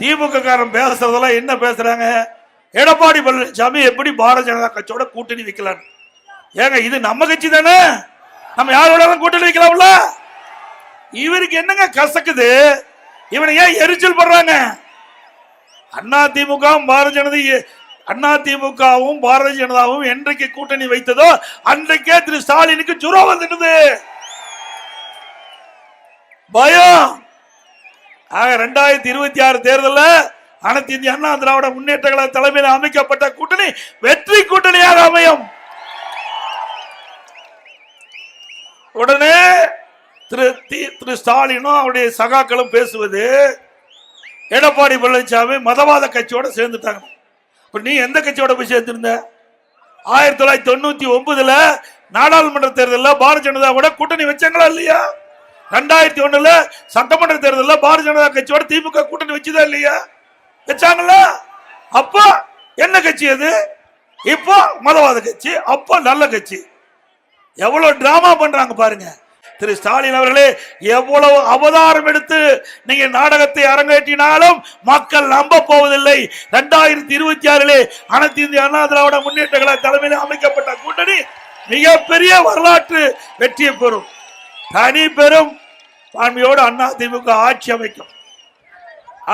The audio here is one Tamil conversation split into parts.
திமுக காரன் பேசுறதெல்லாம் என்ன பேசுறாங்க? எடப்பாடி பழனிசாமி எப்படி பாரதிய ஜனதா கட்சியோட கூட்டணி வைக்கலாம் ஏங்க இது நம்ம கட்சி தானே? நம்ம யாரோட கூட்டணி வைக்கலாம்ல? இவருக்கு என்னங்க கசக்குது? இவனை ஏன் எரிச்சல் படுறாங்க அண்ணா திமுகவும் பாரதிய ஜனதா அண்ணா திமுகவும் பாரதிய ஜனதாவும் என்றைக்கு கூட்டணி வைத்ததோ அன்றைக்கே திரு ஸ்டாலினுக்கு ஜுரம் வந்துடுது பயம். ஆக ரெண்டாயிரத்தி இருபத்தி ஆறு தேர்தலில் அனைத்து இந்திய அண்ணா திராவிட முன்னேற்ற கழக தலைமையில் அமைக்கப்பட்ட கூட்டணி வெற்றி கூட்டணியாக அமையும். உடனே திரு தி- திரு ஸ்டாலினும் அவருடைய சகாக்களும் பேசுவது எடப்பாடி பழனிசாமி மதவாத கட்சியோட சேர்ந்துட்டாங்க. இப்போ நீ எந்த கட்சியோட போய் சேர்ந்திருந்த? ஆயிரத்தி தொள்ளாயிரத்தி தொண்ணூற்றி ஒன்பதில் நாடாளுமன்ற தேர்தலில் பாரதிய ஜனதாவோட கூட்டணி வச்சாங்களா இல்லையா? ரெண்டாயிரத்தி ஒண்ணுல சட்டமன்ற தேர்தலில் பாரதிய ஜனதா கட்சியோட திமுக கூட்டணி வச்சுதா இல்லையா? வச்சாங்களா அப்போ என்ன கட்சி அது? இப்போ மதவாத கட்சி அப்போ நல்ல கட்சி. எவ்வளவு டிராமா பண்றாங்க பாருங்க. திரு ஸ்டாலின் அவர்களே எவ்வளவு அவதாரம் எடுத்து நீங்க நாடகத்தை அரங்கேற்றினாலும் மக்கள் நம்ப போவதில்லை. ரெண்டாயிரத்தி இருபத்தி ஆறிலே அனைத்து இந்திய அண்ணா திராவிட முன்னேற்ற கழக தலைமையில் அமைக்கப்பட்ட கூட்டணி மிகப்பெரிய வரலாற்று வெற்றியை பெறும். தனி பெரும் பான்மையோடு அண்ணா திமுக ஆட்சி அமைக்கும்.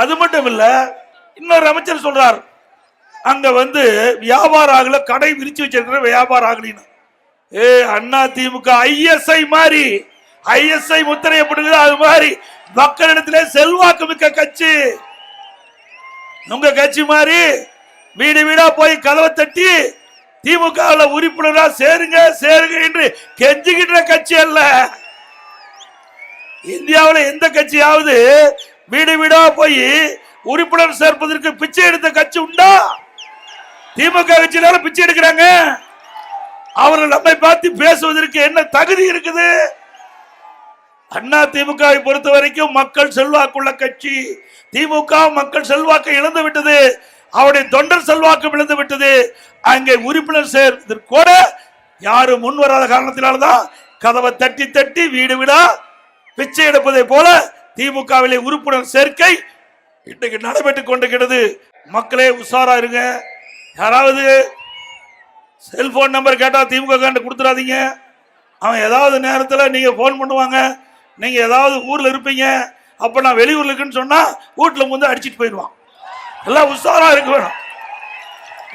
அது மட்டும் இல்ல இன்னொரு அமைச்சர் சொல்றார் அங்க வந்து வியாபார ஆகல கடை விரிச்சு வச்சிருக்கிற வியாபார ஆகலின்னு ஏ அண்ணா திமுக ஐஎஸ்ஐ மாதிரி ஐஎஸ்ஐ முத்திரை எப்படிங்குதோ அது மாதிரி மக்களிடத்திலே செல்வாக்கு மிக்க கட்சி. உங்க கட்சி மாதிரி வீடு வீடா போய் கதவை தட்டி திமுக உறுப்பினரா சேருங்க சேருங்க என்று கெஞ்சுகின்ற கட்சி அல்ல. இந்தியாவில் எந்த கட்சியாவது வீடு வீடா போய் உறுப்பினர் சேர்ப்பதற்கு பிச்சை எடுத்த கட்சி உண்டா? திமுக கட்சியினால பிச்சை எடுக்கிறாங்க. அவர்கள் நம்மை பார்த்து பேசுவதற்கு என்ன தகுதி இருக்குது? அண்ணா திமுகவை பொறுத்த வரைக்கும் மக்கள் செல்வாக்குள்ள கட்சி. திமுக மக்கள் செல்வாக்கை இழந்து விட்டது. அவருடைய தொண்டர் செல்வாக்கு இழந்து விட்டது. அங்கே உறுப்பினர் சேர்வதற்கு கூட யாரும் முன் வராத காரணத்தினால்தான் கதவை தட்டி தட்டி வீடு வீடா பிச்சை எடுப்பதை போல திமுகவிலே உறுப்பினர் சேர்க்கை இன்றைக்கு நடைபெற்றுக் கொண்டிருக்கிறது. மக்களே உஷாரா இருங்க. யாராவது செல்போன் நம்பர் கேட்டால் திமுக காண்ட கொடுத்துடாதீங்க அவன் ஏதாவது நேரத்தில் நீங்கள் ஃபோன் பண்ணுவாங்க. நீங்கள் ஏதாவது ஊரில் இருப்பீங்க. அப்போ நான் வெளியூரில் இருக்குன்னு சொன்னால் வீட்டில் வந்து அடிச்சிட்டு போயிடுவான். எல்லாம் உஷாரா இருக்க வேணும்.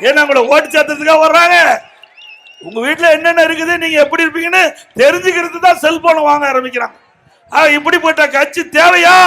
ஏன்னா உங்களை ஓட்டு சேர்த்ததுக்காக வர்றாங்க. உங்கள் வீட்டில் என்னென்ன இருக்குது நீங்கள் எப்படி இருப்பீங்கன்னு தெரிஞ்சுக்கிறது தான் செல்ஃபோனை வாங்க ஆரம்பிக்கிறாங்க. இப்படிப்பட்ட கட்சி தேவையா?